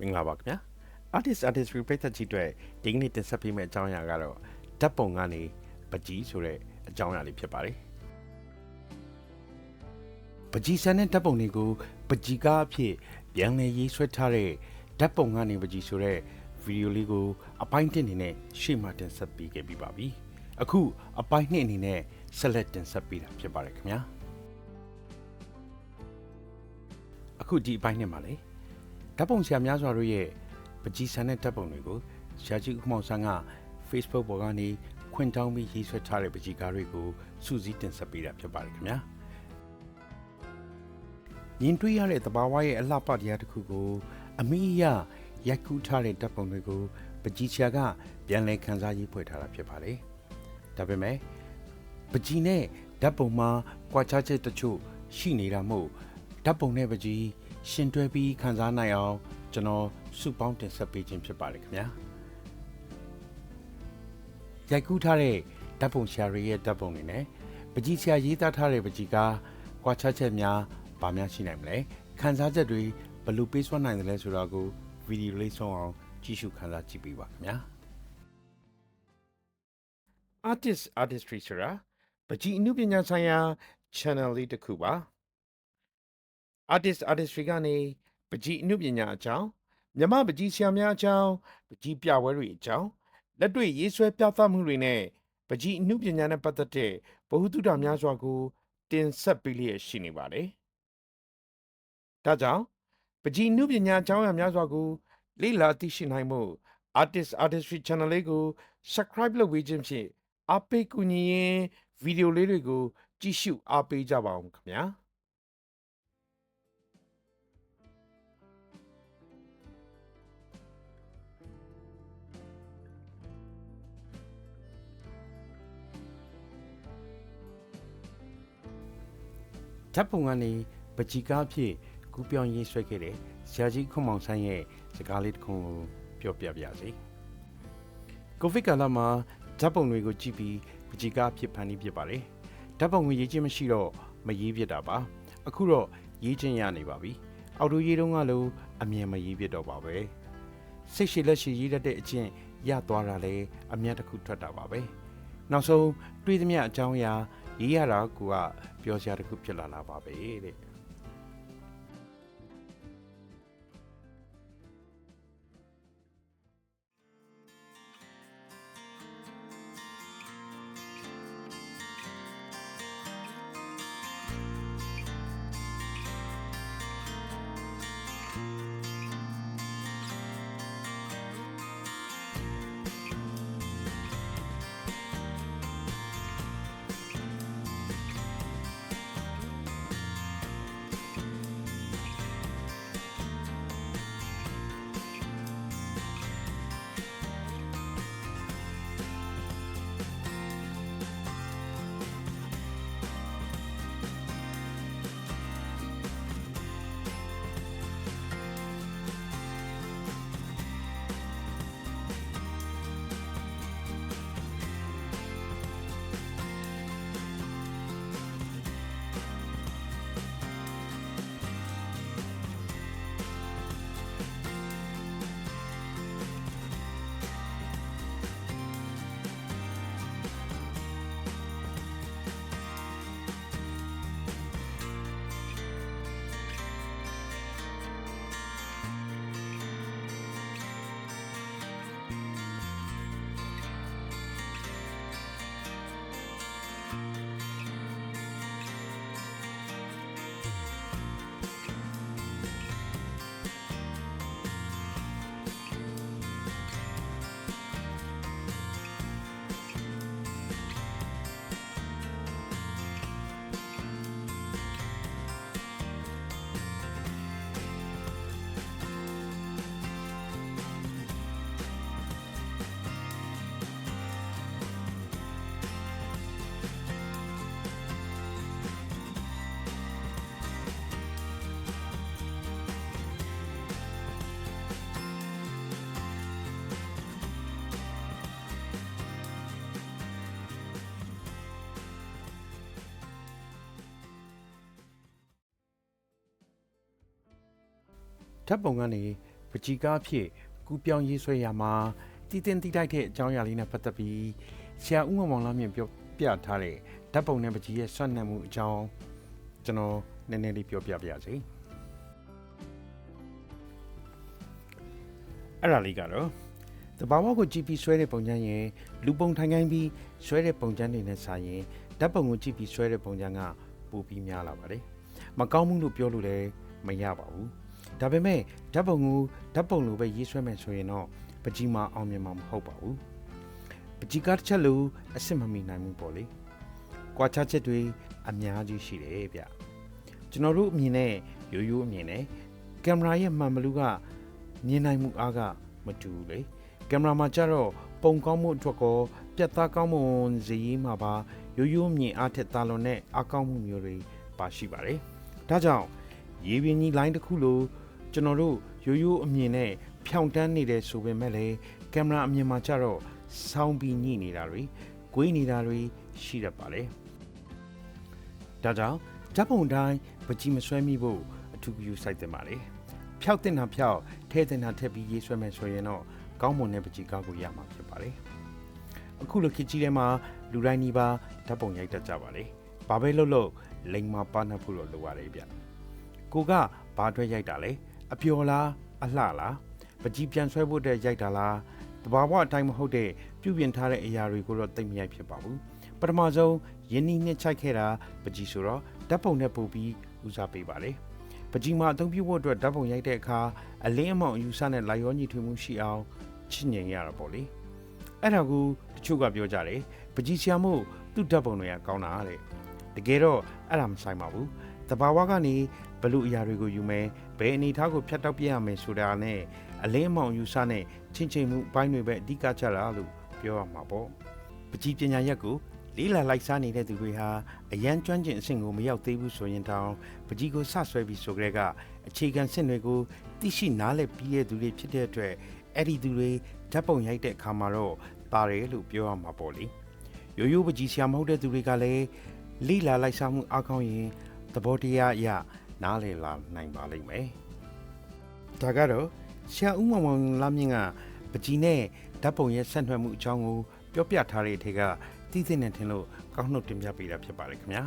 မင်္ဂလာပါခင်ဗျာ artist artist ပြိတ္တကြီးတွေဒီကနေ့တင်ဆက်ပေးမယ့်အကြောင်းအရာကတော့ဓာတ်ပုံကနေပကြီးဆိုတဲ့အကြောင်းအရာလေးဖြစ်ပါတယ်ပကြီးဆန်တဲ့ဓာတ်ပုံတွေကိုပကြီးကားအဖြစ်ပြန်လည်ရေးဆွဲထားတဲ့ဓာတ်ပုံကနေပကြီးဆိုတဲ့ဗီဒီယိုလေးကိုအပိုင်းတစ်အနေနဲ့ရှေ့မှာတင်ဆက်ပေးခဲ့ပြီးပါပြီအခုအပိုင်းနှစ်အနေနဲ့ဆက်လက်တင်ဆက်ပေးတာဖြစ်ပါတယ်ခင်ဗျာအခုဒီအပိုင်းနှစ်မှာလေ ဓာတ်ပုံဆရာများစွာတို့ရဲ့ပကြီးဆန်တဲ့ဓာတ်ပုံတွေကိုဆရာကြီးဦးမောင်ဆန်းက Facebook ပေါ်ကနေခွင့်တောင်းပြီးရေးဆွဲထားတဲ့ပကြီးကားတွေကိုစူးစီးတင်ဆက်ပေးတာဖြစ်ပါတယ်ခင်ဗျာရင်တွေ့ရတဲ့သဘာဝရဲ့အလှပတရားတစ်ခုကိုအမိအယရိုက်ကူးထားတဲ့ဓာတ်ပုံတွေကိုပကြီးဆရာကပြန်လည်ခန်းစားရေးဖွဲ့ထားတာဖြစ်ပါတယ်ဒါပေမဲ့ပကြီးနဲ့ဓာတ်ပုံမှာကွာခြားချက်တချို့ရှိနေတာမို့ဓာတ်ပုံနဲ့ပကြီး ရှင်တွဲပြီးခန်းစားနိုင်အောင်ကျွန်တော်စုပေါင်းတင်ဆက်ပေးခြင်းဖြစ်ပါတယ်ခင်ဗျာရိုက်ကူးထားတဲ့ဓာတ်ပုံဆရာတွေရဲ့ဓာတ်ပုံတွေနဲ့ပကြီးဆရာရေးသားထားတဲ့ပကြီးကကွာခြားချက်များဗာများရှိနိုင်မလဲခန်းစားချက်တွေဘယ်လိုပေးစွမ်းနိုင်တယ်လဲဆိုတာကိုဗီဒီယိုလေးဆုံးအောင်ကြည့်ရှုခန်းစားကြည့်ပေးပါခင်ဗျာ artist artistry ဆိုတာပကြီးအမှုပညာဆိုင်ရာ channel လေးတစ်ခုပါ artist artistry ကနေပကြီးအမှုပညာအကြောင်းမြမပကြီးဆရာများအကြောင်းပကြီးပြပွဲတွေအကြောင်းလက်တွေ့ရေးဆွဲပြသမှုတွေနဲ့ပကြီးအမှုပညာနဲ့ပတ်သက်တဲ့ဗဟုသုတများစွာကို တင်ဆက်ပေးလျက်ရှိနေပါတယ်။ဒါကြောင့်ပကြီးအမှုပညာအကြောင်းအရာများစွာကိုလေ့လာသိရှိနိုင်မှု artist artistry channel လေးကို subscribe လုပ်ပေးခြင်းဖြင့်အားပေးကူညီရင်ဗီဒီယိုလေးတွေကို ကြည့်ရှုအားပေးကြပါအောင်ခင်ဗျာ။ ဓာတ်ပုံကနေပကြီးကားဖြစ်ကူးပြောင်းရေးဆွဲခဲ့တဲ့ဆရာကြီးခွန်မောင်ဆန်းရဲ့စကားလေးတစ်ခုကိုပြောပြပါရစေ။ကိုဗစ်ကာလမှာဓာတ်ပုံတွေကိုကြည့်ပြီးပကြီးကားဖြစ်ဖန်တီးဖြစ်ပါတယ်။ဓာတ်ပုံကိုရေးချင်းမရှိတော့မရေးဖြစ်တာပါ။အခုတော့ရေးချင်းရနေပါပြီ။အော်တိုရေးတုန်းကလိုအမြင်မရေးဖြစ်တော့ပါပဲ။စိတ်ရှိလက်ရှိရေးတတ်တဲ့အချင်းရသွားတာလေအမြတ်တစ်ခုထွက်တာပါပဲ။နောက်ဆုံးတွေးသမျှအကြောင်းအရာ ရေးရတာကိုကပြောစရာတစ်ခုဖြစ်လာတာပါပဲတဲ့ ဓာတ်ပုံကနေပပကြီကားအဖြစ်ကူးပြောင်းရေးဆွဲရမှာတည်တင်တည်တိုက်တဲ့အကြောင်းအရာလေးနဲ့ပတ်သက်ပြီးဆရာဦးမောင်မောင်လာမြင့်ပြောပြထားတဲ့ဓာတ်ပုံနဲ့ပကြီရဲ့ဆွတ်နတ်မှုအကြောင်းကျွန်တော်နည်းနည်းလေးပြောပြပါရစေအဲ့ဒါလေးကတော့တဘာဝကိုကြည့်ပြီးဆွဲတဲ့ပုံစံရင်လူပုံထိုင်ခိုင်းပြီးဆွဲတဲ့ပုံစံတွေနဲ့စာရင်ဓာတ်ပုံကိုကြည့်ပြီးဆွဲတဲ့ပုံစံကပိုပြီးများလာပါတယ်မကောင်းဘူးလို့ပြောလို့လည်းမရပါဘူး ဒါပေမဲ့ဓာတ်ပုံကိုဓာတ်ပုံလိုပဲရေးဆွဲမယ်ဆိုရင်တော့ပကြီးမအောင်မြင်မှာမဟုတ်ပါဘူးပကြီးကားတစ်ချက်လို့အစ်စ်မမီနိုင်ဘူးပေါ့လေကွာခြားချက်တွေအများကြီးရှိတယ်ဗျကျွန်တော်တို့အမြင်နဲ့ရိုးရိုးအမြင်နဲ့ကင်မရာရဲ့မှန်ဘလူးကမြင်နိုင်မှုအားကမတူဘူးလေကင်မရာမှာကျတော့ပုံကောင်းမှုအတွက်ကောပြတ်သားကောင်းမှုဇီးမှာပါရိုးရိုးမြင်အားထက်သာလွန်တဲ့အားကောင်းမှုမျိုးတွေပါရှိပါတယ်ဒါကြောင့်ရေပြင်ကြီးလိုင်းတစ်ခုလို ကျွန်တော်တို့ရိုးရိုးအမြင်နဲ့ဖြောင်တန်းနေတယ်ဆိုပေမဲ့လည်းကင်မရာအမြင်မှာကျတော့ဆောင်းပြီးညှိနေတာတွေ၊ကွေးနေတာတွေရှိတတ်ပါလေ။ဒါကြောင့်ဓာတ်ပုံတိုင်းပကြီးမဆွဲမိဖို့အထူးပြုစိုက်တင်ပါလေ။ဖြောက်တင်တာဖြောက်ထဲတင်တာထက်ပြီးရေးဆွဲမယ်ဆိုရင်တော့ကောင်းမွန်တဲ့ပကြီးကားကိုရမှာဖြစ်ပါလေ။အခုလိုခေတ်ကြီးထဲမှာလူတိုင်းနီးပါးဓာတ်ပုံရိုက်တတ်ကြပါလေ။ဘာပဲလုပ်လို့လိန်မာပါနှပ်ဖို့တော့လိုရတယ်ဗျ။ကိုကဘာအတွက်ရိုက်တာလဲ အပျော်လားအလှလားပကြီးပြန်ဆွဲဖို့အတွက်ရိုက်တာလားတဘာဝအတိုင်းမဟုတ်တဲ့ပြုပြင်ထားတဲ့အရာတွေကိုတော့သိမ့်မရိုက်ဖြစ်ပါဘူးပထမဆုံးယင်းနှီးနှစ်ချိုက်ခဲ့တာပကြီးဆိုတော့ဓာတ်ပုံနဲ့ပို့ပြီးဦးစားပေးပါလေပကြီးမှာအသုံးပြုဖို့အတွက်ဓာတ်ပုံရိုက်တဲ့အခါအလင်းအမောင်အယူဆနဲ့လိုက်ရောညီထွေမှုရှိအောင်ချင့်ငြိမ်ရတာပေါ့လေအဲ့ဒါကိုတချို့ကပြောကြတယ်ပကြီးဆရာမို့သူ့ဓာတ်ပုံတွေကကောင်းတာတဲ့တကယ်တော့အဲ့ဒါမဆိုင်ပါဘူး တဘာဝကနေဘလို့အရာတွေကိုယူမယ်ဘယ်အနေအထားကိုဖြတ်တောက်ပြရမယ်ဆိုတာနဲ့အလင်းအမောင်ယူဆနဲ့ချင်းချင်းမှုအပိုင်းတွေပဲအဓိကချတာလို့ပြောရမှာပေါ့ပကြီးပညာရက်ကိုလေးလာလိုက်စားနေတဲ့သူတွေဟာအရန်ကျွမ်းကျင်အဆင့်ကိုမရောက်သေးဘူးဆိုရင်တောင်ပကြီးကိုဆဆွဲပြီးဆိုကြတဲ့ကအခြေခံစင့်တွေကိုသိရှိနားလည်ပြီးတဲ့သူတွေဖြစ်တဲ့အတွက်အဲ့ဒီသူတွေဓာတ်ပုံရိုက်တဲ့အခါမှာတော့တာတယ်လို့ပြောရမှာပေါ့လေရိုးရိုးပကြီးဆရာမဟုတ်တဲ့သူတွေကလည်းလေးလာလိုက်စားမှုအားကောင်းရင် သဘောတရားအရနားလည်လာနိုင်ပါလိမ့်မယ်။ဒါကတော့ရှာဦးမောင်မောင်လာမြင့်ကပကြီးနဲ့ဓာတ်ပုံရဲ့ဆက်နွယ်မှုအကြောင်းကိုပြောပြထားတဲ့အထက်ကသိသိနဲ့ထင်လို့ကောင်းနှုတ်တင်ပြပေးတာဖြစ်ပါတယ်ခင်ဗျာ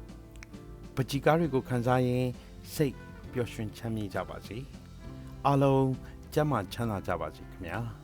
။ပကြီးကားတွေကိုခန်းစားရင်စိတ်ပျော်ရွှင်ချမ်းမြေ့ကြပါစေ။အားလုံးကျမ်းမာချမ်းသာကြပါစေခင်ဗျာ။